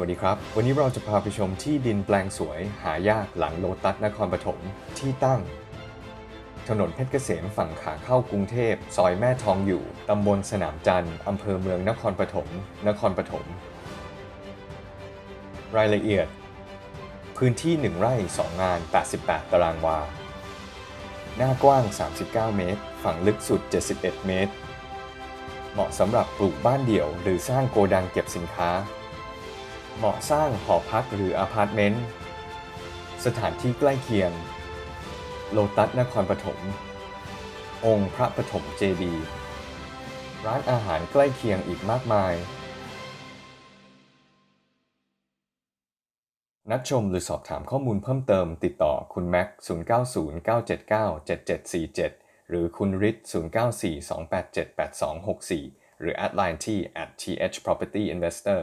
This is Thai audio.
สวัสดีครับ วันนี้เราจะพาไปชมที่ดินแปลงสวย หายากหลังโลตัสนครปฐมที่ตั้ง ถนนเพชรเกษมฝั่งขาเข้ากรุงเทพ ซอยแม่ทองอยู่ ตำบลสนามจันทร์อำเภอเมืองนครปฐมนครปฐมรายละเอียด พื้นที่ 1 ไร่ 2 งาน 88 ตารางวา หน้ากว้าง 39 เมตร ฝั่งลึกสุด 71 เมตร เหมาะสำหรับปลูกบ้านเดี่ยว หรือสร้างโกดังเก็บสินค้า เหมาะสร้างหอพักหรืออพาร์ตเมนต์ สถานที่ใกล้เคียง โลตัสนครปฐม องค์พระปฐมเจดีย์ ร้านอาหารใกล้เคียงอีกมากมาย นัดชมหรือสอบถามข้อมูลเพิ่มเติมติดต่อคุณแม็ก 0909797747 หรือคุณริท0942878264 หรือแอดไลน์ที่ at thpropertyinvestor